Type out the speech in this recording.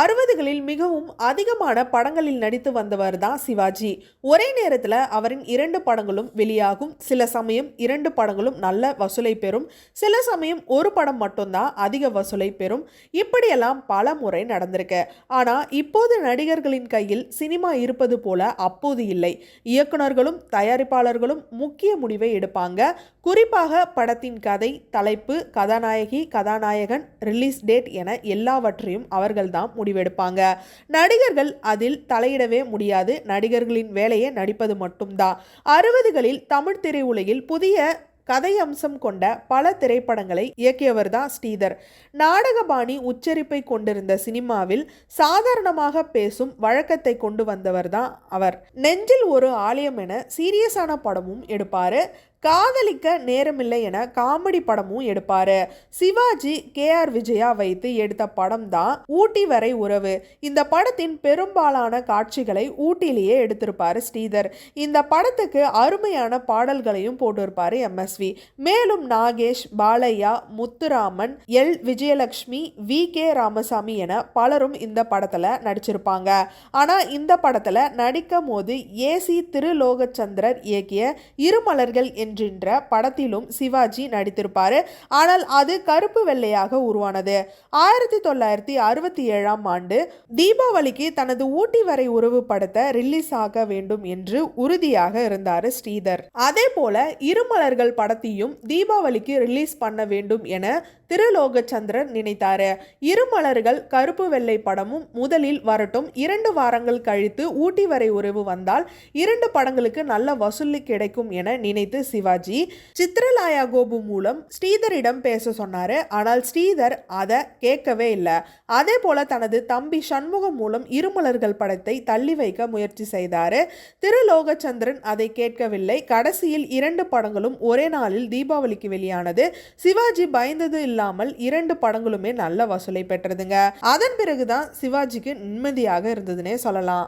அறுபதுகளில் மிகவும் அதிகமான படங்களில் நடித்து வந்தவர் தான் சிவாஜி. ஒரே நேரத்தில் அவரின் இரண்டு படங்களும் வெளியாகும். சில சமயம் இரண்டு படங்களும் நல்ல வசூலை பெறும். சில சமயம் ஒரு படம் மட்டும்தான் அதிக வசூலை பெறும். இப்படியெல்லாம் பல முறை நடந்திருக்கு. ஆனால் இப்போது நடிகர்களின் கையில் சினிமா இருப்பது போல அப்போது இல்லை. இயக்குனர்களும் தயாரிப்பாளர்களும் முக்கிய முடிவை எடுப்பாங்க. குறிப்பாக படத்தின் கதை தலைப்பு கதாநாயகி கதாநாயகன் ரிலீஸ் டேட் என எல்லாவற்றையும் அவர்கள்தான் முடிவெடுப்பாங்க. நடிகர்கள் அதில் தலையிடவே முடியாது. நடிகர்களின் வேலையை நடிப்பது மட்டும்தான் அறுபதுகளில் தமிழ் திரையுலகில் புதிய கதை அம்சம் கொண்ட பல திரைப்படங்களை இயக்கியவர் தான் ஸ்ரீதர். நாடகபாணி உச்சரிப்பை கொண்டிருந்த சினிமாவில் சாதாரணமாக பேசும் வழக்கத்தை கொண்டு வந்தவர் தான் அவர். நெஞ்சில் ஒரு ஆலயம் என சீரியஸான படமும் எடுப்பார். காதலிக்க நேரமில்லை என காமெடி படமும் எடுப்பாரு. சிவாஜி கே ஆர் விஜயா வைத்து எடுத்த படம் தான் ஊட்டி வரை உறவு. இந்த படத்தின் பெரும்பாலான காட்சிகளை ஊட்டியிலேயே எடுத்திருப்பாரு ஸ்ரீதர். இந்த படத்துக்கு அருமையான பாடல்களையும் போட்டிருப்பாரு எம்எஸ்வி. மேலும் Nagesh Balaiah Muthuraman L. Vijayalakshmi V. K. Ramasamy என பலரும் இந்த படத்துல நடிச்சிருப்பாங்க. ஆனா இந்த படத்துல நடிக்கும் போது ஏசி திருலோகச்சந்திரர் இயக்கிய இருமலர்கள் என் என்கின்ற படத்திலும் சிவாஜி நடித்திருப்பார். ஆனால் அது கருப்பு வெள்ளையாக உருவானது. ஆயிரத்தி தொள்ளாயிரத்தி அறுபத்தி ஏழாம் ஆண்டு தீபாவளிக்கு தனது ஊட்டி வரை உறவு படத்தை ரிலீஸ் ஆக வேண்டும் என்று உறுதியாக இருந்தார் ஸ்ரீதர். அதே போல இருமலர்கள் படத்தையும் தீபாவளிக்கு ரிலீஸ் பண்ண வேண்டும் என திருலோகச்சந்திரன் நினைத்தாரு. இருமலர்கள் கருப்பு வெள்ளை படமும் முதலில் வரட்டும். இரண்டு வாரங்கள் கழித்து ஊட்டி வரை உறவு வந்தால் இரண்டு படங்களுக்கு நல்ல வசூல் கிடைக்கும் என நினைத்து சிவாஜி. சித்ரலாயா கோபு மூலம் ஸ்ரீதரிடம் பேச சொன்னாரு. ஆனால் ஸ்ரீதர் அதை கேட்கவே இல்லை. அதே போல தனது தம்பி சண்முகம் மூலம் இருமலர்கள் படத்தை தள்ளி வைக்க முயற்சி செய்தாரு. திருலோகச்சந்திரன் அதை கேட்கவில்லை. கடைசியில் இரண்டு படங்களும் ஒரே நாளில் தீபாவளிக்கு வெளியானது. சிவாஜி பயந்தது இல்லாமல் இரண்டு படங்களுமே நல்ல வசூலை பெற்றதுங்க. அதன் பிறகுதான் சிவாஜிக்கு நிம்மதியாக இருந்ததுன்னே சொல்லலாம்.